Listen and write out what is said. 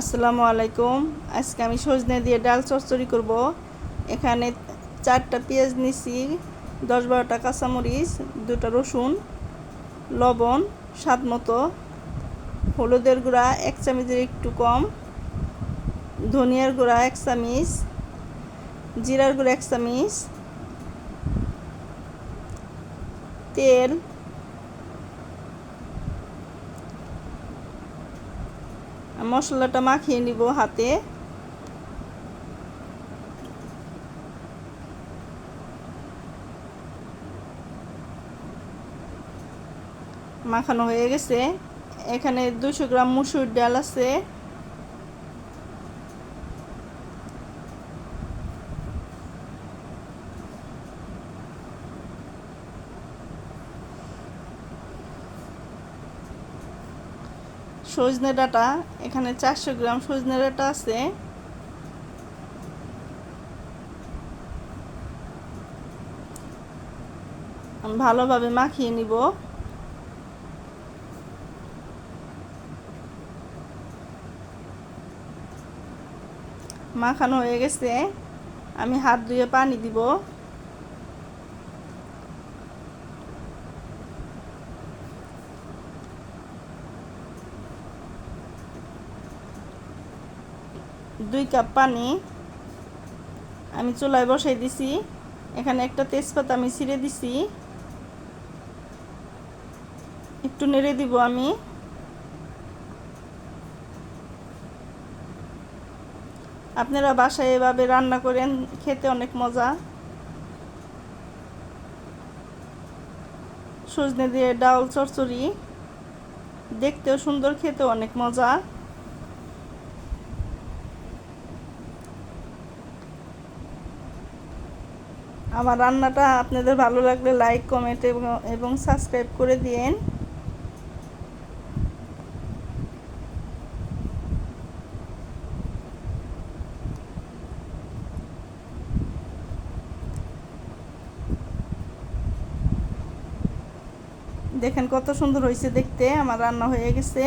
আসসালামু আলাইকুম। আজকে আমি সজনে দিয়ে ডাল চচ্চড়ি করব। এখানে চারটা পেঁয়াজ নিছি, দশ বারোটা কাঁচামরিচ, দুটো রসুন, লবণ, স্বাদ মতো, হলুদের গুঁড়া এক চামচের একটু কম, ধনিয়ার গুঁড়া এক চামচ, জিরার গুঁড়া এক চামচ, তেল মশলাটা মাখিয়ে নিব হাতে। মাখানো হয়ে গেছে। এখানে দুশো গ্রাম মুসুর ডাল আছে। সজনে ডাটা, এখানে চারশো গ্রাম সজনে ডাটা আছে। ভালোভাবে মাখিয়ে নিব। মাখানো হয়ে গেছে। আমি হাত ধুয়ে পানি দিব। দুই কাপ পানি আমি চুলায় বসাই দিছি। এখানে একটা তেজপাতা আমি ছিঁড়ে দিছি। একটু নেড়ে দিব আমি। আপনারা বাসায় এভাবে রান্না করেন, খেতে অনেক মজা। সজনে দিয়ে ডাল চচ্চড়ি দেখতেও সুন্দর, খেতেও অনেক মজা। আমার রান্নাটা আপনাদের ভালো লাগলে লাইক কমেন্ট এবং সাবস্ক্রাইব করে দিন দেখেন কত সুন্দর হয়েছে দেখতে, আমার রান্না হয়ে গেছে।